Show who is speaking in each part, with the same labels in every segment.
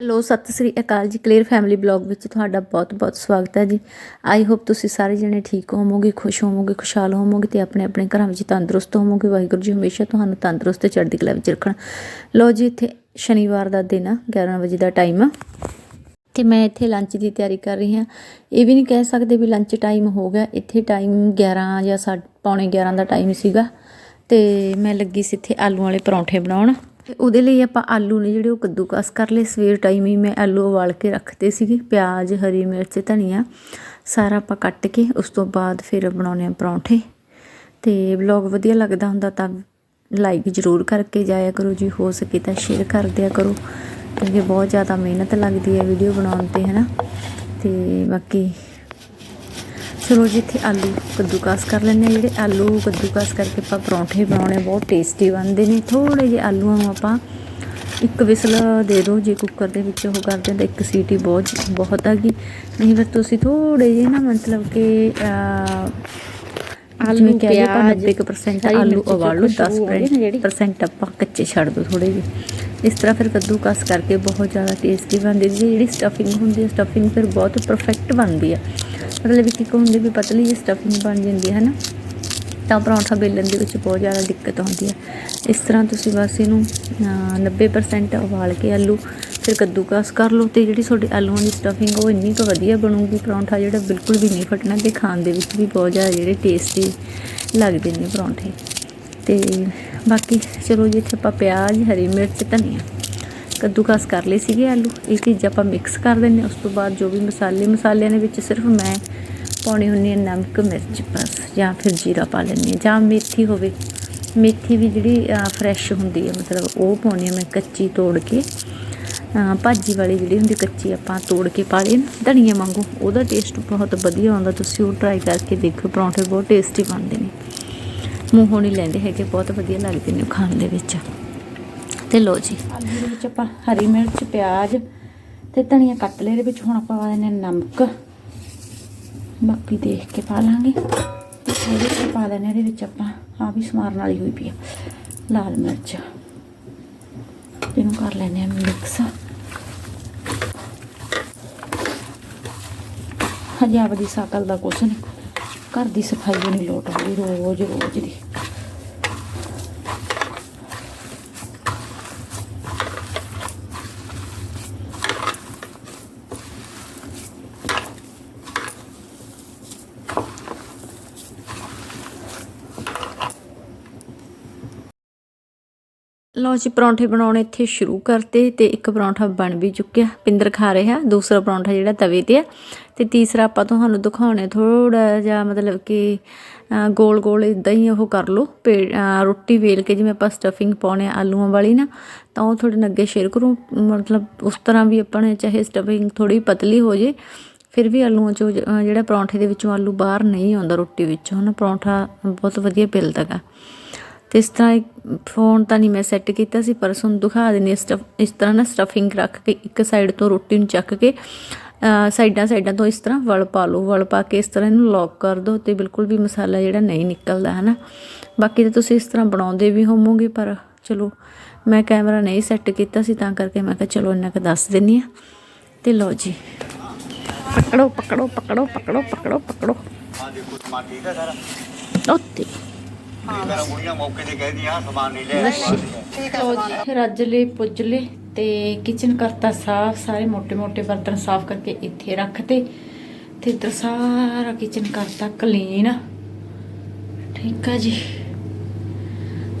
Speaker 1: Hello, Sat Sri ਅਕਾਲ ਜੀ clear family blog ਵਿੱਚ ਤੁਹਾਡਾ ਬਹੁਤ-ਬਹੁਤ ਸਵਾਗਤ ਹੈ ਜੀ। ਆਈ ਹੋਪ ਤੁਸੀਂ ਸਾਰੇ ਜਣੇ ਠੀਕ ਹੋਵੋਗੇ, ਖੁਸ਼ ਹੋਵੋਗੇ, ਖੁਸ਼ਹਾਲ ਹੋਵੋਗੇ ਤੇ ਆਪਣੇ ਆਪਣੇ ਘਰਾਂ ਵਿੱਚ ਤੰਦਰੁਸਤ ਹੋਵੋਗੇ। ਵਾਹਿਗੁਰੂ ਜੀ ਹਮੇਸ਼ਾ ਤੁਹਾਨੂੰ ਤੰਦਰੁਸਤ ਤੇ ਚੜ੍ਹਦੀ ਕਲਾ ਵਿੱਚ ਰੱਖਣ। ਲੋ ਜੀ, ਇੱਥੇ ਸ਼ਨੀਵਾਰ ਦਾ ਦਿਨ ਆ 11 ਵਜੇ ਦਾ ਟਾਈਮ ਆ। ਤੇ ਮੈਂ ਇੱਥੇ ਲੰਚ ਦੀ ਤਿਆਰੀ ਕਰ ਰਹੀ ਹਾਂ। ਇਹ ਵੀ ਨਹੀਂ ਕਹਿ ਸਕਦੇ ਵੀ ਲੰਚ ਟਾਈਮ ਹੋ ਗਿਆ। ਇੱਥੇ ਟਾਈਮ 11 ਜਾਂ ਸਾਢੇ ਪੌਣੇ 11 ਦਾ ਟਾਈਮ ਸੀਗਾ। ਤੇ ਮੈਂ ਲੱਗੀ ਸੀ ਇੱਥੇ ਆਲੂ ਵਾਲੇ ਪਰੌਂਠੇ ਬਣਾਉਣ। ਤੇ ਉਹਦੇ ਲਈ ਆਪਾਂ ਆਲੂ ਨੇ ਜਿਹੜੇ ਉਹ ਕੱਦੂਕਸ ਕਰ ਲਏ। ਸਵੇਰ ਟਾਈਮ ਹੀ ਮੈਂ ਆਲੂ ਉਬਾਲ ਕੇ ਰੱਖਤੇ ਸੀਗੇ। ਪਿਆਜ਼, ਹਰੀ ਮਿਰਚ, ਧਨੀਆ ਸਾਰਾ ਆਪਾਂ ਕੱਟ ਕੇ ਉਸ ਤੋਂ ਬਾਅਦ ਫਿਰ ਬਣਾਉਣੇ ਆ ਪਰੌਂਠੇ। ਤੇ ਵਲੌਗ ਵਧੀਆ ਲੱਗਦਾ ਹੁੰਦਾ ਤਾਂ ਲਾਈਕ ਜ਼ਰੂਰ ਕਰਕੇ ਜਾਇਆ ਕਰੋ। ਜੀ ਹੋ ਸਕੇ ਤਾਂ ਸ਼ੇਅਰ ਕਰ ਦਿਆ ਕਰੋ। ਕਿਉਂਕਿ ਬਹੁਤ ਜ਼ਿਆਦਾ ਮਿਹਨਤ ਲੱਗਦੀ ਹੈ ਵੀਡੀਓ ਬਣਾਉਣ ਤੇ, ਹਨਾ? ਤੇ ਬਾਕੀ ਚਲੋ ਜੀ, ਇੱਥੇ ਆਲੂ ਕੱਦੂਕਸ ਕਰ ਲੈਂਦੇ ਲੈਣੇ ਜਿਹੜੇ ਆਲੂ ਕੱਦੂਕਾਸ ਕਰਕੇ ਆਪਾਂ ਪਰੌਂਠੇ ਬਣਾਉਣੇ ਬਹੁਤ ਟੇਸਟੀ ਬਣਦੇ ਨੇ। ਥੋੜੇ ਜਿਹੇ ਆਲੂਆਂ ਨੂੰ ਆਪਾਂ ਇੱਕ ਵਿਸਲ ਦੇ ਦਿਓ, ਜੇ ਕੁੱਕਰ ਦੇ ਵਿੱਚ ਉਹ ਕਰਦੇ ਤਾਂ ਇੱਕ ਸੀਟੀ ਬਹੁਤ ਬਹੁਤ ਹੈਗੀ ਨਹੀਂ, ਫਿਰ ਤੁਸੀਂ ਥੋੜੇ ਜਿਹੇ ਨਾ ਮਤਲਬ ਕਿ ਆਲੂ ਪਿਆਜ਼ 90% ਆਲੂ ਉਬਾਲ ਲਓ 10% ਆਪਾਂ ਕੱਚੇ ਛੱਡ ਦਿਓ ਥੋੜੇ ਜਿਹੇ। ਇਸ ਤਰ੍ਹਾਂ ਫਿਰ ਕੱਦੂਕਸ ਕਰਕੇ ਬਹੁਤ ਜ਼ਿਆਦਾ ਟੇਸਟੀ ਬਣਦੀ ਜੀ ਜਿਹੜੀ ਸਟਫਿੰਗ ਹੁੰਦੀ ਹੈ ਸਟਫਿੰਗ ਫਿਰ ਬਹੁਤ ਪਰਫੈਕਟ ਬਣਦੀ ਹੈ। ਮਤਲਬ ਕਿ ਹੁੰਦੀ ਵੀ ਪਤਲੀ ਜਿਹੀ ਸਟਫਿੰਗ ਬਣ ਜਾਂਦੀ ਹੈ ਨਾ ਤਾਂ ਪਰੌਂਠਾ ਬੇਲਣ ਦੇ ਵਿੱਚ ਬਹੁਤ ਜ਼ਿਆਦਾ ਦਿੱਕਤ ਆਉਂਦੀ ਹੈ। ਇਸ ਤਰ੍ਹਾਂ ਤੁਸੀਂ ਬਸ ਇਹਨੂੰ ਅਹ, 90% ਉਬਾਲ ਕੇ ਆਲੂ ਫਿਰ ਕੱਦੂਕਸ ਕਰ ਲਓ ਤੇ ਜਿਹੜੀ ਤੁਹਾਡੀ ਆਲੂਆਂ ਦੀ ਸਟਫਿੰਗ ਉਹ ਇੰਨੀ ਕੁ ਵਧੀਆ ਬਣੂਗੀ, ਪਰੌਂਠਾ ਜਿਹੜਾ ਬਿਲਕੁਲ ਵੀ ਨਹੀਂ ਫਟਣਾ ਤੇ ਖਾਣ ਦੇ ਵਿੱਚ ਵੀ ਬਹੁਤ ਜ਼ਿਆਦਾ ਜਿਹੜੇ ਟੇਸਟੀ ਲੱਗਦੇ ਨੇ ਪਰੌਂਠੇ। ਤੇ ਬਾਕੀ ਚਲੋ ਜੀ, ਇੱਥੇ ਆਪਾਂ ਪਿਆਜ਼, ਹਰੀ ਮਿਰਚ, ਧਨੀਆ ਕੱਦੂਕਸ ਕਰ ਲਏ ਸੀਗੇ ਆਲੂ। ਇਹ ਚੀਜ਼ਾਂ ਆਪਾਂ ਮਿਕਸ ਕਰ ਦਿੰਦੇ ਉਸ ਤੋਂ ਬਾਅਦ ਜੋ ਵੀ ਮਸਾਲੇ, ਮਸਾਲਿਆਂ ਦੇ ਵਿੱਚ ਸਿਰਫ ਮੈਂ ਪਾਉਣੀ ਹੁੰਦੀ ਹੈ ਨਮਕ, ਮਿਰਚ ਬਸ, ਜਾਂ ਫਿਰ ਜੀਰਾ ਪਾ ਲੈਂਦੀ ਹਾਂ, ਜਾਂ ਮੇਥੀ ਹੋਵੇ। ਮੇਥੀ ਵੀ ਜਿਹੜੀ ਫਰੈਸ਼ ਹੁੰਦੀ ਹੈ, ਮਤਲਬ ਉਹ ਪਾਉਣੀ ਹੈ ਮੈਂ ਕੱਚੀ ਤੋੜ ਕੇ। ਭਾਜੀ ਵਾਲੀ ਜਿਹੜੀ ਹੁੰਦੀ ਕੱਚੀ ਆਪਾਂ ਤੋੜ ਕੇ ਪਾ ਲਈ ਨਾ ਧਨੀਆ ਵਾਂਗੂ, ਉਹਦਾ ਟੇਸਟ ਬਹੁਤ ਵਧੀਆ ਆਉਂਦਾ, ਤੁਸੀਂ ਉਹ ਟਰਾਈ ਕਰਕੇ ਦੇਖੋ ਪਰੌਂਠੇ ਬਹੁਤ ਟੇਸਟੀ ਬਣਦੇ ਨੇ। ਮੂੰਹੋਂ ਨਹੀਂ ਲੈਂਦੇ ਹੈਗੇ, ਬਹੁਤ ਵਧੀਆ ਲੱਗਦੇ ਨੇ ਉਹ ਖਾਣ ਦੇ ਵਿੱਚ। ਤੇ ਲੋ ਜੀ। ਆਲੂ ਦੇ ਵਿੱਚ ਆਪਾਂ ਹਰੀ ਮਿਰਚ, ਪਿਆਜ਼ ਤੇ ਧਨੀਆ ਕੱਟ ਲਏ, ਇਹਦੇ ਵਿੱਚ ਹੁਣ ਆਪਾਂ ਪਾ ਦਿੰਦੇ ਹਾਂ ਨਮਕ। ਬਾਕੀ ਦੇਖ ਕੇ ਪਾ ਲਾਂਗੇ। ਤੇ ਇਹਦੇ ਵਿੱਚ ਪਾ ਦਿੰਦੇ ਹਾਂ, ਇਹਦੇ ਵਿੱਚ ਆਪਾਂ ਆ ਵੀ ਸਮਾਰਨ ਵਾਲੀ ਹੋਈ ਪਈ ਆ, ਲਾਲ ਮਿਰਚ। ਇਹਨੂੰ ਕਰ ਲੈਂਦੇ ਆ ਮਿਕਸ। ਹਜੇ ਆਪਦੀ ਸਾਕਲ ਦਾ ਕੁਛ ਨਹੀਂ। ਘਰ ਦੀ ਸਫ਼ਾਈ ਵੀ ਨਹੀਂ ਲੋਟ ਆਉਂਦੀ ਰੋਜ਼ ਰੋਜ਼ ਦੀ। ਅਸੀਂ ਪਰੌਂਠੇ ਬਣਾਉਣੇ ਇੱਥੇ ਸ਼ੁਰੂ ਕਰਤੇ ਤੇ ਇੱਕ ਪਰੌਂਠਾ ਬਣ ਵੀ ਚੁੱਕਿਆ। ਪਿੰਦਰ ਖਾ ਰਿਹਾ, ਦੂਸਰਾ ਪਰੌਂਠਾ ਜਿਹੜਾ ਤਵੇ ਤੇ ਆ। ਤੇ ਤੀਸਰਾ ਆਪਾਂ ਤੁਹਾਨੂੰ ਦਿਖਾਉਣੇ ਥੋੜਾ ਜਿਹਾ ਮਤਲਬ ਕਿ ਗੋਲ ਗੋਲ ਇਦਾਂ ਹੀ ਉਹ ਕਰ ਲਓ। ਪੇ- ਰੋਟੀ ਵੇਲ ਕੇ ਜਿਵੇਂ ਆਪਾਂ ਸਟਫਿੰਗ ਪਾਉਣੇ ਆਲੂਆਂ ਵਾਲੀ ਨਾ, ਤਾਂ ਉਹ ਥੋੜੇ ਨੱਗੇ ਸ਼ੇਅਰ ਕਰੋ। ਮਤਲਬ ਉਸ ਤਰ੍ਹਾਂ ਵੀ ਆਪਾਂ ਨੇ ਚਾਹੇ ਸਟਫਿੰਗ ਥੋੜੀ ਪਤਲੀ ਹੋ ਜੇ, ਫਿਰ ਵੀ ਆਲੂਆਂ ਚੋਂ ਜਿਹੜਾ ਪਰੌਂਠੇ ਦੇ ਵਿੱਚੋਂ ਆਲੂ ਬਾਹਰ ਨਹੀਂ ਆਉਂਦਾ ਰੋਟੀ ਵਿੱਚੋਂ ਨਾ ਪਰੌਂਠਾ ਬਹੁਤ ਵਧੀਆ ਪਿਲਦਾ ਗਾ। ਤੇ ਇਸ ਤਰ੍ਹਾਂ ਇੱਕ ਫੋਨ ਤਾਂ ਨਹੀਂ ਮੈਂ ਸੈੱਟ ਕੀਤਾ ਸੀ ਪਰ ਤੁਹਾਨੂੰ ਦਿਖਾ ਦਿੰਦੀ ਹਾਂ ਸਟਫ ਇਸ ਤਰ੍ਹਾਂ ਨਾ ਸਟਫਿੰਗ ਰੱਖ ਕੇ ਇੱਕ ਸਾਈਡ ਤੋਂ ਰੋਟੀ ਨੂੰ ਚੱਕ ਕੇ ਸਾਈਡਾਂ ਸਾਈਡਾਂ ਤੋਂ ਇਸ ਤਰ੍ਹਾਂ ਵਲ ਪਾ ਲਓ ਵਲ ਪਾ ਕੇ ਇਸ ਤਰ੍ਹਾਂ ਇਹਨੂੰ ਲੌਕ ਕਰ ਦਿਓ ਤੇ ਬਿਲਕੁਲ ਵੀ ਮਸਾਲਾ ਜਿਹੜਾ ਨਹੀਂ ਨਿਕਲਦਾ ਹੈ ਨਾ ਬਾਕੀ ਤਾਂ ਤੁਸੀਂ ਇਸ ਤਰ੍ਹਾਂ ਬਣਾਉਂਦੇ ਵੀ ਹੋਵੋਗੇ ਪਰ ਚਲੋ ਮੈਂ ਕੈਮਰਾ ਨਹੀਂ ਸੈੱਟ ਕੀਤਾ ਸੀ ਤਾਂ ਕਰਕੇ ਮੈਂ ਕਿਹਾ ਚਲੋ ਇੰਨਾ ਕੁ ਦੱਸ ਦਿੰਨੀ ਆ ਤੇ ਲਓ ਜੀ। ਪਕੜੋ ਪਕੜੋ ਪਕੜੋ ਪਕੜੋ ਪਕੜੋ। ਪਕੜੋ
Speaker 2: ਹਾਂ ਦੇਖੋ ਸਮਾਨ ਠੀਕ ਹੈ ਸਾਰਾ।
Speaker 1: ਉੱਤੇ।
Speaker 2: ਤੇ
Speaker 1: ਕਿਚਨ ਕਰਤਾ ਸਾਫ਼ ਸਾਰੇ ਮੋٹے-ਮੋٹے ਬਰਤਨ ਸਾਫ਼ ਕਰਕੇ ਇੱਥੇ ਰੱਖਤੇ। ਤੇ ਇੱਧਰ ਸਾਰਾ ਕਿਚਨ ਕਰਤਾ ਕਲੀਨ ਠੀਕ ਆ ਜੀ।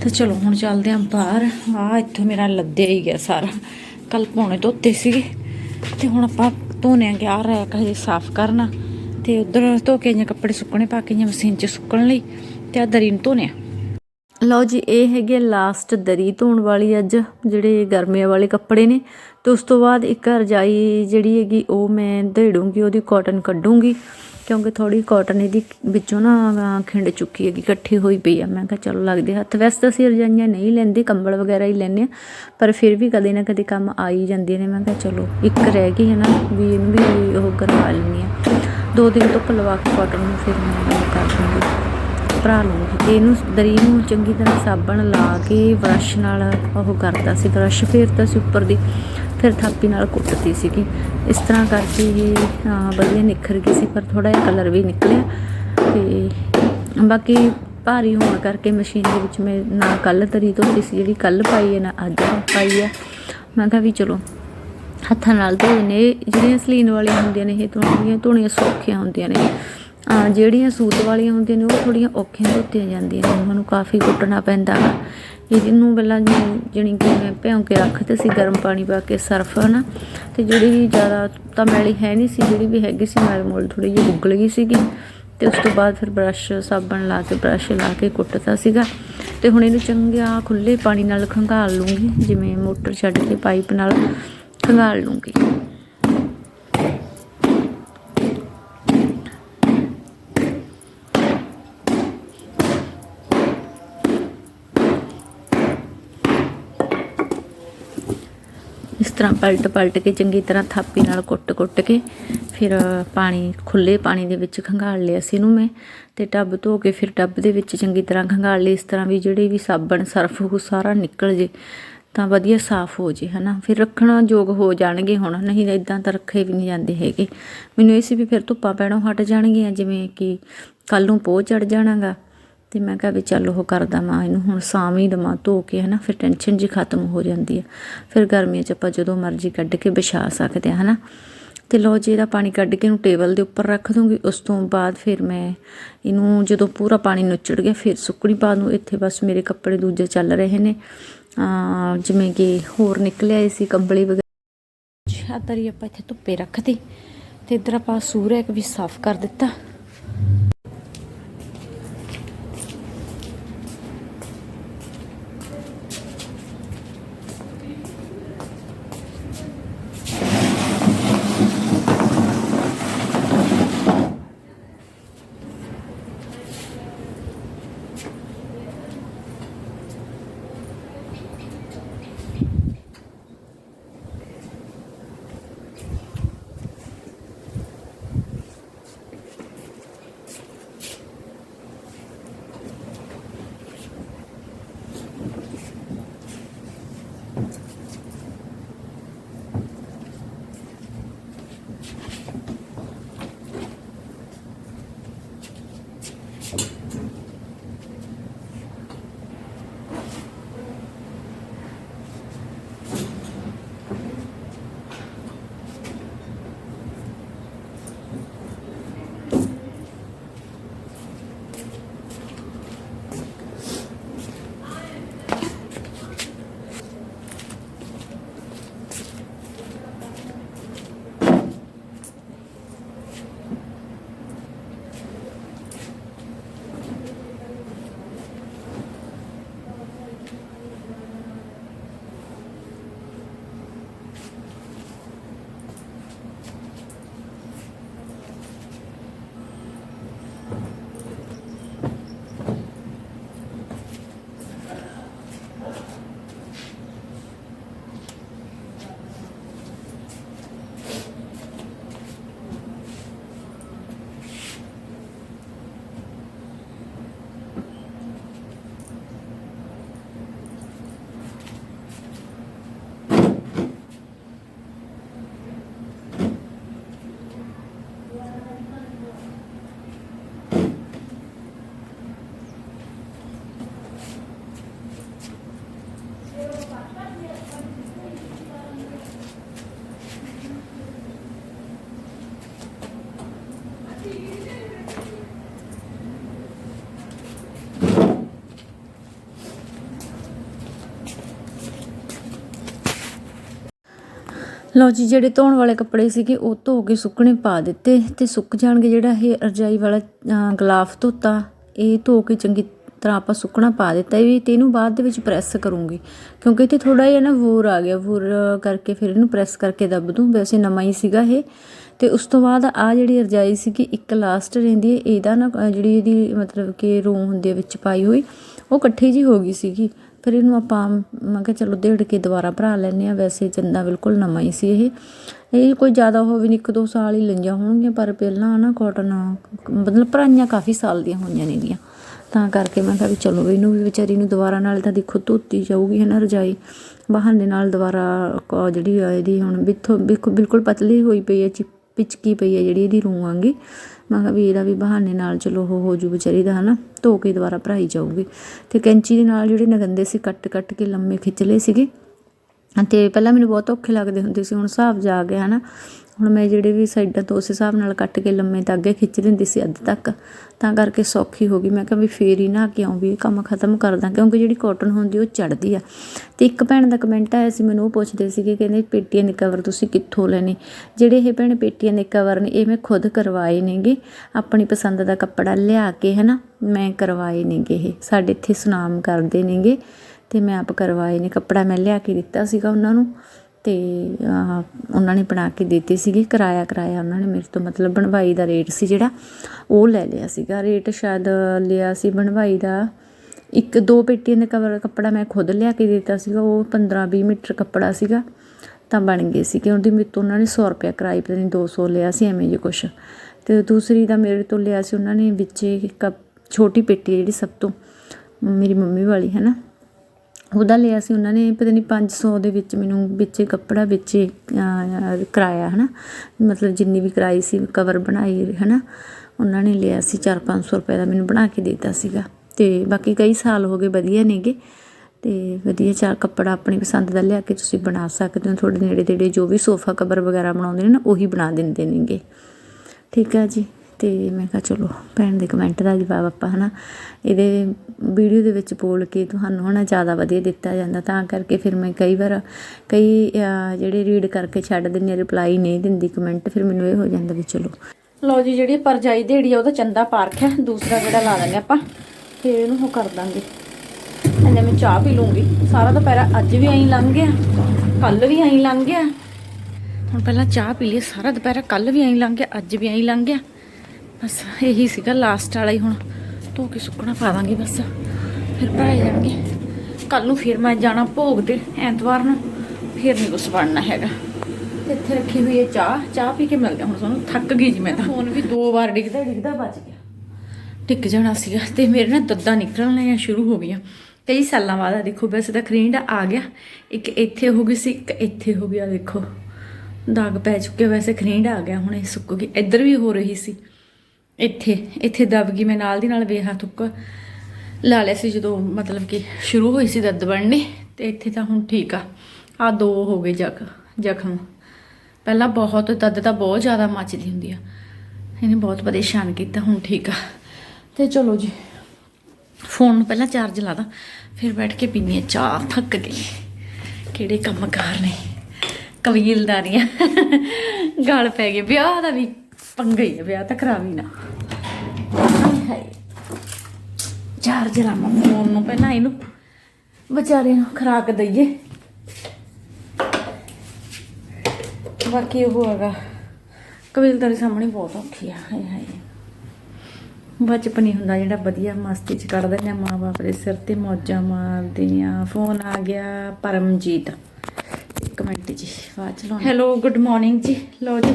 Speaker 1: ਤੇ ਚਲੋ ਹੁਣ ਚੱਲਦੇ ਆਂ ਬਾਹਰ। ਆ ਇੱਥੋਂ ਮੇਰਾ ਲੱਦਿਆ ਹੀ ਗਿਆ ਸਾਰਾ। ਕੱਲ ਪੌਣੇ ਧੋਤੇ ਸੀਗੇ। ਤੇ ਹੁਣ ਆਪਾਂ ਧੋਨੇ ਆ ਆ ਰੈਕ ਹਜੇ ਸਾਫ਼ ਕਰਨਾ। ਤੇ ਉਧਰ ਧੋ ਕੇ ਜਾਂ ਕੱਪੜੇ ਸੁੱਕਣੇ ਪਾ ਕੇ ਜਾਂ ਮਸ਼ੀਨ 'ਚ ਸੁੱਕਣ ਲਈ। ਤੇ ਆ ਦਰੀ ਨੂੰ ਧੋਨੇ ਆ? ਲਓ ਜੀ, ਇਹ ਹੈਗੇ ਲਾਸਟ ਦਰੀ ਧੋਣ ਵਾਲੀ ਅੱਜ, ਜਿਹੜੇ ਗਰਮੀਆਂ ਵਾਲੇ ਕੱਪੜੇ ਨੇ। ਤੇ ਉਸ ਤੋਂ ਬਾਅਦ ਇੱਕ ਰਜਾਈ ਜਿਹੜੀ ਹੈਗੀ, ਉਹ ਮੈਂ ਧੇੜੂੰਗੀ, ਉਹਦੀ ਕਾਟਨ ਕੱਢੂੰਗੀ। ਕਿਉਂਕਿ ਥੋੜੀ ਕਾਟਨ ਇਹਦੀ ਵਿੱਚੋਂ ਨਾ ਖਿੰਡ ਚੁੱਕੀ ਹੈਗੀ, ਇਕੱਠੀ ਹੋਈ ਪਈ ਆ। ਮੈਂ ਕਿਹਾ ਚਲੋ ਲੱਗਦੇ ਹੱਥ। ਵੈਸੇ ਤਾਂ ਅਸੀਂ ਰਜਾਈਆਂ ਨਹੀਂ ਲੈਂਦੇ, ਕੰਬਲ ਵਗੈਰਾ ਹੀ ਲੈਂਦੇ ਆ, ਪਰ ਫਿਰ ਵੀ ਕਦੇ ਨਾ ਕਦੇ ਕੰਮ ਆ ਹੀ ਜਾਂਦੇ ਨੇ। ਮੈਂ ਕਿਹਾ ਚਲੋ, ਇੱਕ ਰਹਿ ਗਈ ਹੈ ਨਾ ਵੀ ਇਹਨੂੰ ਵੀ ਉਹ ਕਰਵਾ ਲੈਂਦੀ ਆ। ਦੋ ਦਿਨ ਧੁੱਪ ਲਵਾ ਕੇ ਕਾਟਨ ਨੂੰ ਫਿਰ ਮੈਂ ਕਰ ਦੂੰਗੀ। ਭਰਾ ਲਓ ਤੇ ਇਹਨੂੰ ਦਰੀ ਨੂੰ ਚੰਗੀ ਤਰ੍ਹਾਂ ਸਾਬਣ ਲਾ ਕੇ ਬ੍ਰਸ਼ ਨਾਲ ਉਹ ਕਰਤਾ ਸੀ। ਬ੍ਰਸ਼ ਫੇਰਦਾ ਸੀ ਉੱਪਰ ਦੀ, ਫਿਰ ਥਾਪੀ ਨਾਲ ਕੁੱਟਤੀ ਸੀਗੀ। ਇਸ ਤਰ੍ਹਾਂ ਕਰਕੇ ਇਹ ਵਧੀਆ ਨਿਖਰ ਗਈ ਸੀ, ਪਰ ਥੋੜਾ ਜਿਹਾ ਕਲਰ ਵੀ ਨਿਕਲਿਆ। ਤੇ ਬਾਕੀ ਭਾਰੀ ਹੋਣ ਕਰਕੇ ਮਸ਼ੀਨ ਦੇ ਵਿੱਚ ਮੈਂ ਨਾ ਕੱਲ ਤਰੀ ਧੋਤੀ ਸੀ, ਜਿਹੜੀ ਕੱਲ ਪਾਈ ਹੈ, ਨਾ ਅੱਜ ਪਾਈ ਹੈ ਮੈਂ ਕਿਹਾ ਵੀ ਚਲੋ, ਹੱਥਾਂ ਨਾਲ ਧੋਣੇ ਜਿਹੜੀਆਂ ਸਲੀਨ ਵਾਲੀਆਂ ਹੁੰਦੀਆਂ ਨੇ, ਇਹ ਧੋਣੀਆਂ ਧੋਣੀਆਂ ਸੌਖੀਆਂ ਹੁੰਦੀਆਂ ਨੇ। ਜਿਹੜੀਆਂ ਸੂਤ ਵਾਲੀਆਂ ਹੁੰਦੀਆਂ ਨੇ, ਉਹ ਥੋੜੀਆਂ ਔਖੀਆਂ ਧੋਤੀਆਂ ਜਾਂਦੀਆਂ ਨੇ। ਉਹਨਾਂ ਨੂੰ ਕਾਫੀ ਕੁੱਟਣਾ ਪੈਂਦਾ ਵਾ। ਇਹਨੂੰ ਪਹਿਲਾਂ ਜਣੀ ਕਿ ਮੈਂ ਭਿਉਂ ਕੇ ਰੱਖਤੇ ਸੀ, ਗਰਮ ਪਾਣੀ ਪਾ ਕੇ ਸਰਫ, ਹਨਾ। ਤੇ ਜਿਹੜੀ ਵੀ ਜ਼ਿਆਦਾ ਤਾਂ ਮੈਲੀ ਹੈ ਨਹੀਂ ਸੀ, ਜਿਹੜੀ ਵੀ ਹੈਗੀ ਸੀ, ਮੈਲ ਮੋਲ ਥੋੜੀ ਜਿਹੀ ਉਗਲ ਗਈ ਸੀਗੀ। ਤੇ ਉਸ ਤੋਂ ਬਾਅਦ ਫਿਰ ਬ੍ਰਸ਼, ਸਾਬਣ ਲਾ ਕੇ, ਬ੍ਰਸ਼ ਲਾ ਕੇ ਕੁੱਟਦਾ ਸੀਗਾ। ਤੇ ਹੁਣ ਇਹਨੂੰ ਚੰਗਿਆ ਖੁੱਲੇ ਪਾਣੀ ਨਾਲ ਖੰਗਾਲ ਲੂੰਗੀ, ਜਿਵੇਂ ਮੋਟਰ ਛੱਡ ਕੇ ਪਾਈਪ ਨਾਲ ਖੰਗਾਲ ਲੂੰਗੀ ਇਸ ਤਰ੍ਹਾਂ ਪਲਟ ਪਲਟ ਕੇ ਚੰਗੀ ਤਰ੍ਹਾਂ ਥਾਪੀ ਨਾਲ ਕੁੱਟ-ਕੁੱਟ ਕੇ ਫਿਰ ਪਾਣੀ ਖੁੱਲੇ ਪਾਣੀ ਦੇ ਵਿੱਚ ਖੰਗਾਲ ਲਿਆ ਸੀ ਇਹਨੂੰ ਮੈਂ ਤੇ ਟੱਬ ਧੋ ਕੇ ਫਿਰ ਟੱਬ ਦੇ ਵਿੱਚ ਚੰਗੀ ਤਰ੍ਹਾਂ ਖੰਗਾਲ ਲਈ ਇਸ ਤਰ੍ਹਾਂ ਵੀ ਜਿਹੜੇ ਵੀ ਸਾਬਣ, ਸਰਫ ਉਹ ਸਾਰਾ ਨਿਕਲ ਜੇ ਤਾਂ ਵਧੀਆ ਸਾਫ਼ ਹੋ ਜੇ, ਹਨਾ? ਫਿਰ ਰੱਖਣਾ ਯੋਗ ਹੋ ਜਾਣਗੇ ਹੁਣ, ਨਹੀਂ ਤਾਂ ਇਦਾਂ ਤਾਂ ਰੱਖੇ ਵੀ ਨਹੀਂ ਜਾਂਦੇ ਹੈਗੇ। ਮੈਨੂੰ ਇਹ ਸੀ ਵੀ ਫਿਰ ਧੁੱਪਾਂ ਪੈਣੋਂ ਹਟ ਜਾਣਗੀਆਂ, ਜਿਵੇਂ ਕਿ ਕੱਲ ਨੂੰ ਪੋਹ ਚੜ ਜਾਣਾਗਾ। ਤੇ ਮੈਂ ਕਿਹਾ ਵੀ ਚੱਲ ਉਹ ਕਰਦਾ ਮਾਂ ਇਹਨੂੰ ਹੁਣ ਸਾਂਭ ਹੀ ਦਵਾਂ, ਧੋ ਕੇ ਹਨਾ, ਫਿਰ ਟੈਨਸ਼ਨ ਜੀ ਖਤਮ ਹੋ ਜਾਂਦੀ ਹੈ ਫਿਰ ਗਰਮੀਆਂ 'ਚ ਆਪਾਂ ਜਦੋਂ ਮਰਜ਼ੀ ਕੱਢ ਕੇ ਵਿਛਾ ਸਕਦੇ ਹਾਂ ਹਨਾ। ਤੇ ਲੋ ਜੀ, ਇਹਦਾ ਪਾਣੀ ਕੱਢ ਕੇ ਇਹਨੂੰ ਟੇਬਲ ਦੇ ਉੱਪਰ ਰੱਖ ਦੂੰਗੀ। ਉਸ ਤੋਂ ਬਾਅਦ ਫਿਰ ਮੈਂ ਇਹਨੂੰ ਜਦੋਂ ਪੂਰਾ ਪਾਣੀ ਨੁੱਚੜ ਗਿਆ, ਫਿਰ ਸੁੱਕਣੀ ਪਾ ਦੂੰ। ਇੱਥੇ ਬਸ ਮੇਰੇ ਕੱਪੜੇ ਦੂਜੇ ਚੱਲ ਰਹੇ ਨੇ। ਜਿਵੇਂ ਕਿ ਹੋਰ ਨਿਕਲਿਆ ਸੀ, ਕੰਬਲੀ ਵਗੈਰਾ ਛਾਤਰੀ ਆਪਾਂ ਇੱਥੇ ਧੁੱਪੇ ਰੱਖਤੀ ਤੇ ਇਧਰ ਆਪਾਂ ਸੂਰਜ ਵੀ ਸਾਫ਼ ਕਰ ਦਿੱਤਾ। ਲਓ ਜੀ, ਜਿਹੜੇ ਧੋਣ ਵਾਲੇ ਕੱਪੜੇ ਸੀਗੇ, ਉਹ ਧੋ ਕੇ ਸੁੱਕਣੇ ਪਾ ਦਿੱਤੇ ਤੇ ਸੁੱਕ ਜਾਣਗੇ ਜਿਹੜਾ ਇਹ ਰਜਾਈ ਵਾਲਾ ਗਲਾਫ ਧੋਤਾ। ਇਹ ਧੋ ਕੇ ਚੰਗੀ ਤਰ੍ਹਾਂ ਆਪਾਂ ਸੁੱਕਣਾ ਪਾ ਦਿੱਤਾ। ਵੀ ਤੇ ਇਹਨੂੰ ਬਾਅਦ ਦੇ ਵਿੱਚ ਪ੍ਰੈਸ ਕਰੂੰਗੀ, ਕਿਉਂਕਿ ਇੱਥੇ ਥੋੜਾ ਜਿਹਾ ਨਾ ਵੂਰ ਆ ਗਿਆ। ਵੂਰ ਕਰਕੇ ਫਿਰ ਇਹਨੂੰ ਪ੍ਰੈਸ ਕਰਕੇ ਦੱਬ ਦੂੰ। ਵੈਸੇ ਨਵਾਂ ਹੀ ਸੀਗਾ ਇਹ। ਤੇ ਉਸ ਤੋਂ ਬਾਅਦ ਆ ਜਿਹੜੀ ਰਜਾਈ ਸੀਗੀ, ਇੱਕ ਲਾਸਟ ਰਹਿੰਦੀ ਹੈ। ਇਹਦਾ ਨਾ ਜਿਹੜੀ ਇਹਦੀ ਮਤਲਬ ਕਿ ਰੂੰ ਹੁੰਦੀ ਹੈ ਵਿੱਚ ਪਾਈ ਹੋਈ, ਉਹ ਇਕੱਠੀ ਜੀ ਹੋ ਗਈ ਸੀਗੀ। ਫਿਰ ਇਹਨੂੰ ਆਪਾਂ, ਮੈਂ ਕਿਹਾ ਚਲੋ ਦੇੜ ਕੇ ਦੁਬਾਰਾ ਭਰਾ ਲੈਂਦੇ ਆ ਵੈਸੇ ਚੰਦਾ ਬਿਲਕੁਲ ਨਵਾਂ ਹੀ ਸੀ ਇਹ। ਇਹ ਕੋਈ ਜ਼ਿਆਦਾ ਉਹ ਵੀ ਨਹੀਂ ਇੱਕ ਦੋ ਸਾਲ ਹੀ ਲੰਜਾ ਹੋਣਗੀਆਂ, ਪਰ ਪਹਿਲਾਂ ਨਾ ਕਾਟਨ ਮਤਲਬ ਭਰਾਈਆਂ ਕਾਫੀ ਸਾਲ ਦੀਆਂ ਹੋਈਆਂ ਨੇ ਨੇਗੀਆਂ ਤਾਂ ਕਰਕੇ ਮੈਂ ਕਿਹਾ ਵੀ ਚਲੋ ਇਹਨੂੰ ਵੀ ਵਿਚਾਰੀ ਨੂੰ ਦੁਬਾਰਾ ਨਾਲ ਤਾਂ ਦੇਖੋ ਧੋਤੀ ਜਾਊਗੀ ਹੈ ਨਾ ਰਜਾਈ। ਬਹਾਨੇ ਨਾਲ ਦੁਬਾਰਾ ਕ- ਜਿਹੜੀ ਆ ਇਹਦੀ ਹੁਣ ਬਿੱਥੋਂ, ਬਿਲਕੁਲ ਬਿਲਕੁਲ ਪਤਲੀ ਹੋਈ ਪਈ ਹੈ ਚਿਪ ਪਿਚਕੀ ਪਈ ਹੈ ਜਿਹੜੀ ਇਹਦੀ ਰੂੰ ਆਂਗੀ ਮੈਂ ਕਿਹਾ ਵੀ ਇਹਦਾ ਵੀ ਬਹਾਨੇ ਨਾਲ ਚਲੋ ਉਹ ਹੋ ਜੂ ਵਿਚਾਰੀ ਦਾ, ਹਨਾ? ਧੋ ਕੇ ਦੁਬਾਰਾ ਭਰਾਈ ਜਾਊਗੀ। ਤੇ ਕੈਂਚੀ ਦੇ ਨਾਲ ਜਿਹੜੇ ਨਗੰਦੇ ਸੀ ਕੱਟ ਕੱਟ ਕੇ ਲੰਮੇ ਖਿੱਚ ਲਏ ਸੀਗੇ। ਅਤੇ ਪਹਿਲਾਂ ਮੈਨੂੰ ਬਹੁਤ ਔਖੇ ਲੱਗਦੇ ਹੁੰਦੇ ਸੀ, ਹੁਣ ਹਿਸਾਬ ਜਾ ਗਿਆ ਨਾ ਹੁਣ ਮੈਂ ਜਿਹੜੇ ਵੀ ਸਾਈਡਾਂ ਤੋਂ ਉਸ ਹਿਸਾਬ ਨਾਲ ਕੱਟ ਕੇ ਲੰਮੇ ਤਾਂ ਅੱਗੇ ਖਿੱਚ ਦਿੰਦੀ ਸੀ ਅੱਧ ਤੱਕ, ਤਾਂ ਕਰਕੇ ਸੌਖੀ ਹੋ ਗਈ। ਮੈਂ ਕਿਹਾ ਵੀ ਫੇਰ ਹੀ ਨਾ ਕਿਉਂ ਵੀ ਇਹ ਕੰਮ ਖਤਮ ਕਰ ਦਾਂ, ਕਿਉਂਕਿ ਜਿਹੜੀ ਕਾਟਨ ਹੁੰਦੀ ਉਹ ਚੜਦੀ ਆ। ਤੇ ਇੱਕ ਭੈਣ ਦਾ ਕਮੈਂਟ ਆਇਆ ਸੀ, ਮੈਨੂੰ ਉਹ ਪੁੱਛਦੇ ਸੀਗੇ, ਕਹਿੰਦੇ ਪੇਟੀਆਂ ਦੇ ਕਵਰ ਤੁਸੀਂ ਕਿੱਥੋਂ ਲੈਣੇ? ਜਿਹੜੇ ਇਹ ਭੈਣ ਪੇਟੀਆਂ ਦੇ ਕਵਰ ਨੇ, ਇਹ ਮੈਂ ਖੁਦ ਕਰਵਾਏ ਨੇਗੇ। ਆਪਣੀ ਪਸੰਦ ਦਾ ਕੱਪੜਾ ਲਿਆ ਕੇ, ਹਨਾ, ਮੈਂ ਕਰਵਾਏ ਨੇਗੇ ਇਹ। ਸਾਡੇ ਇੱਥੇ ਸੁਨਾਮ ਕਰਦੇ ਨੇਗੇ। ਅਤੇ ਮੈਂ ਆਪ ਕਰਵਾਏ ਨੇ ਕੱਪੜਾ ਮੈਂ ਲਿਆ ਕੇ ਦਿੱਤਾ ਸੀਗਾ ਉਹਨਾਂ ਨੂੰ ਅਤੇ ਉਹਨਾਂ ਨੇ ਬਣਾ ਕੇ ਦਿੱਤੇ ਸੀਗੇ, ਕਿਰਾਇਆ ਕਿਰਾਇਆ ਉਹਨਾਂ ਨੇ ਮੇਰੇ ਤੋਂ, ਮਤਲਬ ਬਣਵਾਈ ਦਾ ਰੇਟ ਸੀ ਜਿਹੜਾ, ਉਹ ਲੈ ਲਿਆ ਸੀਗਾ। ਰੇਟ ਸ਼ਾਇਦ ਲਿਆ ਸੀ ਬਣਵਾਈ ਦਾ ਇੱਕ ਦੋ ਪੇਟੀਆਂ ਦਾ ਕਵਰ ਕੱਪੜਾ ਮੈਂ ਖੁਦ ਲਿਆ ਕੇ ਦਿੱਤਾ ਸੀਗਾ, ਉਹ 15 20 ਮੀਟਰ ਕੱਪੜਾ ਸੀਗਾ, ਤਾਂ ਬਣ ਗਏ ਸੀਗੇ। ਉਹਦੀ ਮੇਰੇ ਤੋਂ ਉਹਨਾਂ ਨੇ 100 ਰੁਪਇਆ ਕਿਰਾਇਆ ਪਤਾ ਨਹੀਂ 200 ਲਿਆ ਸੀ, ਐਵੇਂ ਜੇ ਕੁਛ। ਤੇ ਦੂਸਰੀ ਦਾ ਮੇਰੇ ਤੋਂ ਲਿਆ ਸੀ, ਉਹਨਾਂ ਨੇ ਵਿੱਚੇ ਇੱਕ ਛੋਟੀ ਪੇਟੀ ਜਿਹੜੀ ਸਭ ਤੋਂ, ਮੇਰੀ ਮੰਮੀ ਵਾਲੀ, ਹੈ ਨਾ? ਉਹਦਾ ਲਿਆ ਸੀ, ਉਹਨਾਂ ਨੇ ਪਤਾ ਨਹੀਂ ਪੰਜ ਸੌ ਦੇ ਵਿੱਚ ਮੈਨੂੰ ਵਿੱਚ ਕੱਪੜਾ ਵਿੱਚ ਕਰਾਇਆ ਨਾ ਮਤਲਬ ਜਿੰਨੀ ਵੀ ਕਰਾਈ ਸੀ, ਕਵਰ ਬਣਾਈ ਹੈ ਨਾ ਉਹਨਾਂ ਨੇ ਲਿਆ ਸੀ 4-500 ਰੁਪਏ ਦਾ, ਮੈਨੂੰ ਬਣਾ ਕੇ ਦਿੱਤਾ ਸੀਗਾ। ਤੇ ਬਾਕੀ ਕਈ ਸਾਲ ਹੋ ਗਏ ਵਧੀਆ ਨੇਗੇ। ਤੇ ਵਧੀਆ ਚਾਰ ਕੱਪੜਾ ਆਪਣੀ ਪਸੰਦ ਦਾ ਲਿਆ ਕੇ ਤੁਸੀਂ ਬਣਾ ਸਕਦੇ ਹੋ। ਤੁਹਾਡੇ ਨੇੜੇ ਤੇੜੇ ਜੋ ਵੀ ਸੋਫਾ ਕਵਰ ਵਗੈਰਾ ਬਣਾਉਂਦੇ ਨੇ ਨਾ, ਉਹੀ ਬਣਾ ਦਿੰਦੇ ਨੇਗੇ। ਠੀਕ ਹੈ ਜੀ। ਤੇ ਮੈਂ ਕਿਹਾ ਚਲੋ, ਭੈਣ ਦੇ ਕਮੈਂਟ ਦਾ ਜਵਾਬ ਆਪਾਂ, ਹਨਾ। ਇਹਦੇ ਵੀਡੀਓ ਦੇ ਵਿੱਚ ਬੋਲ ਕੇ ਤੁਹਾਨੂੰ ਹਨਾ ਜ਼ਿਆਦਾ ਵਧੀਆ ਦਿੱਤਾ ਜਾਂਦਾ, ਤਾਂ ਕਰਕੇ ਫਿਰ ਮੈਂ ਕਈ ਵਾਰ ਕਈ ਜਿਹੜੇ ਰੀਡ ਕਰਕੇ ਛੱਡ ਦਿੰਦੇ ਰਿਪਲਾਈ ਨਹੀਂ ਦਿੰਦੀ ਕਮੈਂਟ ਫਿਰ ਮੈਨੂੰ ਇਹ ਹੋ ਜਾਂਦਾ ਵੀ ਚਲੋ।
Speaker 3: ਲਓ ਜੀ, ਜਿਹੜੀ ਪਰਜਾਈ ਦੇੜੀ ਆ, ਉਹਦਾ ਚੰਦਾ ਪਾਰਕ ਹੈ, ਦੂਸਰਾ ਜਿਹੜਾ ਲਾ ਦਿੰਦੇ ਆਪਾਂ ਫਿਰ ਇਹਨੂੰ ਉਹ ਕਰ ਦਾਂਗੇ। ਇਹਨੇ ਮੈਂ ਚਾਹ ਪੀ ਲੂੰਗੀ। ਸਾਰਾ ਦੁਪਹਿਰਾ ਅੱਜ ਵੀ ਐਂ ਲੰਘ ਗਿਆ ਕੱਲ ਵੀ ਐਂ ਲੰਘ ਗਿਆ। ਹੁਣ ਪਹਿਲਾਂ ਚਾਹ ਪੀ ਲਈ ਸਾਰਾ ਦੁਪਹਿਰਾ ਕੱਲ ਵੀ ਐਂ ਲੰਘ ਗਿਆ, ਅੱਜ ਵੀ ਐਂ ਲੰਘ ਗਿਆ। ਬਸ ਇਹੀ ਸੀਗਾ ਲਾਸਟ ਵਾਲਾ ਹੀ ਹੁਣ। ਧੋ ਕੇ ਸੁੱਕਣਾ ਪਾ ਦਾਂਗੇ ਬਸ। ਫਿਰ ਭਰਾਏ ਜਾਣਗੇ। ਕੱਲ ਨੂੰ ਫਿਰ ਮੈਂ ਜਾਣਾ ਭੋਗ ਤੇ ਐਤਵਾਰ ਨੂੰ। ਫਿਰ ਨਹੀਂ ਕੁਛ ਬਣਨਾ ਹੈਗਾ। ਇੱਥੇ ਰੱਖੀ ਹੋਈ ਹੈ ਚਾਹ। ਚਾਹ ਪੀ ਕੇ ਮਿਲਦੇ ਹਾਂ ਹੁਣ ਤੁਹਾਨੂੰ। ਥੱਕ ਗਈ ਜੀ ਮੈਂ ਤਾਂ। ਫੋਨ ਵੀ ਦੋ ਵਾਰ ਡਿੱਗਦਾ ਡਿੱਗਦਾ ਬਚ ਗਿਆ। ਟਿਕ ਜਾਣਾ ਸੀਗਾ। ਤੇ ਮੇਰੇ ਨਾਲ ਦੱਦਾਂ ਨਿਕਲਣੀਆਂ ਸ਼ੁਰੂ ਹੋ ਗਈਆਂ। ਕਈ ਸਾਲਾਂ ਬਾਅਦ ਆ ਦੇਖੋ ਵੈਸੇ ਤਾਂ ਖਰੀਂਡਾ ਆ ਗਿਆ। ਇੱਕ ਇੱਥੇ ਹੋ ਗਈ ਸੀ ਇੱਕ ਇੱਥੇ ਹੋ ਗਿਆ ਦੇਖੋ ਦਾਗ ਪੈ ਚੁੱਕੇ ਵੈਸੇ ਖਰੀਂਡਾ ਆ ਗਿਆ ਹੁਣ ਇਹ ਸੁੱਕ ਗਈ। ਇੱਧਰ ਵੀ ਹੋ ਰਹੀ ਸੀ। ਇੱਥੇ ਇੱਥੇ ਦਬ ਗਈ, ਮੈਂ ਨਾਲ ਦੀ ਨਾਲ ਵੇਹਾ ਥੁੱਕ ਲਾ ਲਿਆ ਸੀ ਜਦੋਂ ਮਤਲਬ ਕਿ ਸ਼ੁਰੂ ਹੋਈ ਸੀ ਦਰਦ ਬਣਨੀ, ਤੇ ਇੱਥੇ ਤਾਂ ਹੁਣ ਠੀਕ ਆ। ਆ ਦੋ ਹੋ ਗਏ ਜ਼ਖ, ਜ਼ਖਮ। ਪਹਿਲਾਂ ਬਹੁਤ ਦਰਦ ਤਾਂ ਬਹੁਤ ਜ਼ਿਆਦਾ ਮੱਚਦੀ ਹੁੰਦੀ ਆ। ਇਹਨੇ ਬਹੁਤ ਪਰੇਸ਼ਾਨ ਕੀਤਾ, ਹੁਣ ਠੀਕ ਆ। ਤੇ ਚਲੋ ਜੀ, ਫੋਨ ਨੂੰ ਪਹਿਲਾਂ ਚਾਰਜ ਲਾ ਦਾਂ, ਫਿਰ ਬੈਠ ਕੇ ਪੀਣੀ ਚਾਹ, ਥੱਕ ਗਈ। ਕਿਹੜੇ ਕੰਮ ਕਾਰ ਨੇ, ਕਬੀਲਦਾਰੀਆਂ। ਗਲ ਪੈ ਗਏ ਵਿਆਹ ਦਾ ਵੀ ਪੰਗਾ ਹੀ ਆ ਵਿਆਹ ਤਾਂ ਕਰਾਵੀ ਨਾ। ਚਾਰਜ ਲਾਵਾਂ ਫੋਨ ਨੂੰ ਪਹਿਲਾਂ ਇਹਨੂੰ ਵਿਚਾਰੇ ਨੂੰ ਖਰਾਕ ਦਈਏ। ਬਾਕੀ ਉਹ ਹੈਗਾ ਕਬੀਲਦਾਰੀ ਸਾਹਮਣੇ ਬਹੁਤ ਔਖੀ ਆ ਹਾਏ ਹਾਏ। ਬਚਪਨ ਹੀ ਹੁੰਦਾ ਜਿਹੜਾ ਵਧੀਆ ਮਸਤੀ ਚ ਕੱਢਦੇ ਨੇ ਮਾਂ-ਬਾਪ ਦੇ ਸਿਰ ਤੇ ਮੌਜਾਂ ਮਾਰਦੇ ਆ। ਫੋਨ ਆ ਗਿਆ ਪਰਮਜੀਤ। ਇੱਕ ਮਿੰਟ ਜੀ ਚ ਲਾਉਣਾ। ਹੈਲੋ ਗੁੱਡ ਮਾਰਨਿੰਗ ਜੀ। ਲਓ ਜੀ।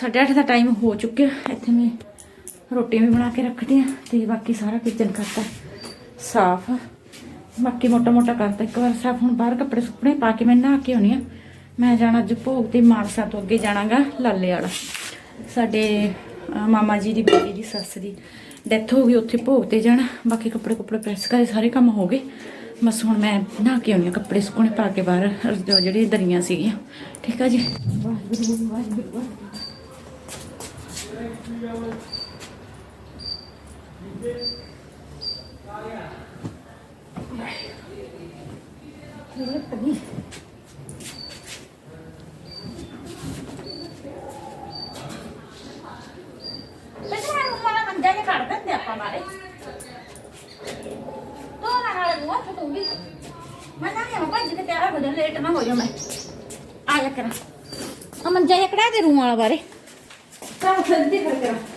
Speaker 3: 8:30 ਦਾ ਟਾਈਮ ਹੋ ਚੁੱਕਿਆ। ਇੱਥੇ ਮੈਂ ਰੋਟੀ ਵੀ ਬਣਾ ਕੇ ਰੱਖਦੀ ਆ ਤੇ ਬਾਕੀ ਸਾਰਾ ਕਿਚਨ ਕਰਤਾ। ਸਾਫ਼। ਬਾਕੀ ਮੋਟਾ ਮੋਟਾ ਕਰਤਾ। ਇੱਕ ਵਾਰ ਸਾਫ਼ ਹੁਣ ਬਾਹਰ ਕੱਪੜੇ ਸੁੱਕਣੇ ਪਾ ਕੇ ਮੈਂ ਨਹਾ ਕੇ ਆਉਣੀ ਆ। ਮੈਂ ਜਾਣਾ ਅੱਜ ਭੋਗ ਤੇ ਮਾਨਸਾ ਤੋਂ ਅੱਗੇ ਜਾਣਾਗਾ ਲਾਲੇ ਵਾਲਾ। ਸਾਡੇ ਮਾਮਾ ਜੀ ਦੀ ਬੇਟੀ ਦੀ ਸੱਸ ਦੀ ਡੈਥ ਹੋ ਗਈ ਉੱਥੇ ਭੋਗ ਤੇ ਜਾਣਾ। ਬਾਕੀ ਕੱਪੜੇ ਕੁੱਪੜੇ ਪ੍ਰੈਸ ਕਰੇ, ਸਾਰੇ ਕੰਮ ਹੋ ਗਏ। ਬਸ ਹੁਣ ਮੈਂ ਨਹਾ ਕੇ ਆਉਣੀ ਆ ਕੱਪੜੇ ਸੁੱਕਣੇ ਪਾ ਕੇ ਬਾਹਰ ਰਜ- ਜਿਹੜੀ ਦਰੀਆਂ ਸੀਗੀਆਂ। ਠੀਕ ਆ ਜੀ? ਵਾਹਿਗੁਰੂ ਵਾਹਿਗੁਰੂ ਵਾਹਿਗੁਰੂ
Speaker 4: ਪਹਿਲਾਂ ਨੂੰ ਮਾਲਾ ਮੰਜਾ ਜਿਹਾ ਕੱਢ ਦਿੰਦੇ ਆਪਾਂ ਬਾਰੇ। ਤੋ ਨਾ ਨਾਲ ਨੂੰ ਹੱਥ ਤੂੰ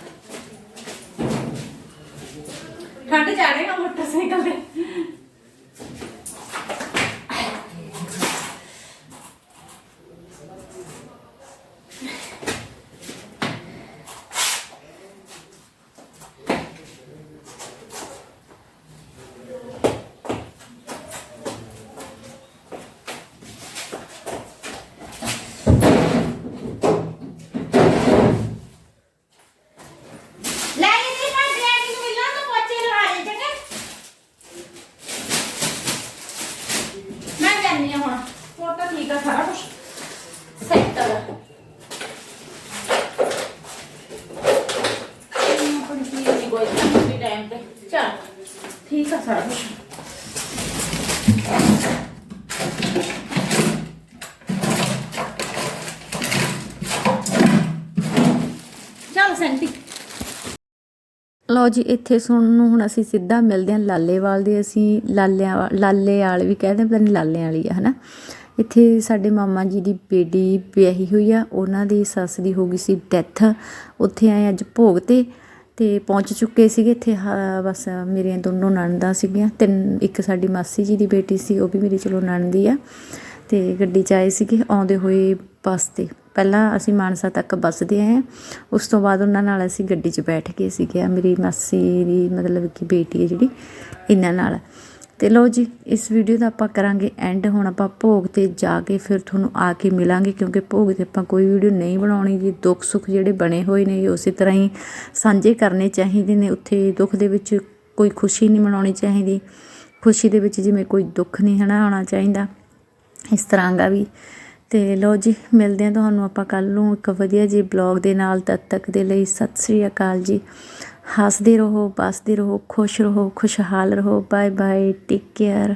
Speaker 4: ਠੀਕ ਆ
Speaker 3: ਸਾਰਾ ਕੁਝ ਸੈਟਲ ਠੀਕ ਚਲ ਸੈਂਟੀ
Speaker 1: ਲਓ ਜੀ, ਇੱਥੇ ਸੁਣਨ ਨੂੰ ਹੁਣ ਅਸੀਂ ਸਿੱਧਾ ਮਿਲਦੇ ਹਾਂ ਲਾਲੇਵਾਲ ਦੇ, ਅਸੀਂ ਲਾਲਿਆਂ ਲਾਲੇ ਵਾਲ ਵੀ ਕਹਿੰਦੇ ਪਤਾ ਨਹੀਂ ਲਾਲਿਆਂ ਵਾਲੀ ਆ, ਹਨਾ? ਇੱਥੇ ਸਾਡੇ ਮਾਮਾ ਜੀ ਦੀ ਬੇਟੀ ਵਿਆਹੀ ਹੋਈ ਆ, ਉਹਨਾਂ ਦੀ ਸੱਸ ਦੀ ਹੋ ਗਈ ਸੀ ਡੈਥ ਉੱਥੇ ਆਏ ਅੱਜ ਭੋਗ ਤੇ ਅਤੇ ਪਹੁੰਚ ਚੁੱਕੇ ਸੀਗੇ ਇੱਥੇ, ਹਾ- ਬਸ ਮੇਰੀਆਂ ਦੋਨੋਂ ਨਣਦਾਂ ਸੀਗੀਆਂ, ਤਿੰਨ, ਇੱਕ ਸਾਡੀ ਮਾਸੀ ਜੀ ਦੀ ਬੇਟੀ ਸੀ, ਉਹ ਵੀ ਮੇਰੀ ਚਲੋ ਨਣਦੀ ਆ ਅਤੇ ਗੱਡੀ 'ਚ ਆਏ ਸੀਗੇ ਆਉਂਦੇ ਹੋਏ ਬੱਸ ਤੇ ਪਹਿਲਾਂ ਅਸੀਂ ਮਾਨਸਾ ਤੱਕ ਬੱਸ ਦੇ ਆਏ ਹਾਂ। ਉਸ ਤੋਂ ਬਾਅਦ ਉਹਨਾਂ ਨਾਲ ਅਸੀਂ ਗੱਡੀ 'ਚ ਬੈਠ ਗਏ ਸੀਗੇ ਮੇਰੀ ਮਾਸੀ ਦੀ ਮਤਲਬ ਕਿ ਬੇਟੀ ਹੈ ਜਿਹੜੀ, ਇਹਨਾਂ ਨਾਲ ਤੇ ਲਓ ਜੀ, ਇਸ ਵੀਡੀਓ ਦਾ ਆਪਾਂ ਕਰਾਂਗੇ ਐਂਡ ਹੁਣ ਆਪਾਂ ਭੋਗ ਤੇ ਜਾ ਕੇ ਫਿਰ ਤੁਹਾਨੂੰ ਆ ਕੇ ਮਿਲਾਂਗੇ, ਕਿਉਂਕਿ ਭੋਗ ਤੇ ਆਪਾਂ ਕੋਈ ਵੀਡੀਓ ਨਹੀਂ ਬਣਾਉਣੀ ਜੀ। ਦੁੱਖ ਸੁੱਖ ਜਿਹੜੇ ਬਣੇ ਹੋਏ ਨੇ ਉਸੇ ਤਰ੍ਹਾਂ ਹੀ ਸਾਂਝੇ ਕਰਨੇ ਚਾਹੀਦੇ ਨੇ। ਉੱਥੇ ਦੁੱਖ ਦੇ ਵਿੱਚ ਕੋਈ ਖੁਸ਼ੀ ਨਹੀਂ ਮਨਾਉਣੀ ਚਾਹੀਦੀ। ਖੁਸ਼ੀ ਦੇ ਵਿੱਚ ਜਿਵੇਂ ਕੋਈ ਦੁੱਖ ਨਹੀਂ ਹਨਾ ਆਉਣਾ ਚਾਹੀਦਾ। ਇਸ ਤਰ੍ਹਾਂ ਦਾ ਵੀ। ਤੇ ਲੋ ਜੀ, ਮਿਲਦੇ ਹਾਂ ਤੁਹਾਨੂੰ ਆਪਾਂ ਕੱਲ ਨੂੰ ਇੱਕ ਵਧੀਆ ਜੀ ਬਲੌਗ ਦੇ ਨਾਲ। ਤਦ ਤੱਕ ਦੇ ਲਈ ਸਤਿ ਸ੍ਰੀ ਅਕਾਲ ਜੀ। ਹੱਸਦੇ ਰਹੋ ਵਸਦੇ ਰਹੋ ਖੁਸ਼ ਰਹੋ ਖੁਸ਼ਹਾਲ ਰਹੋ। Bye bye take care.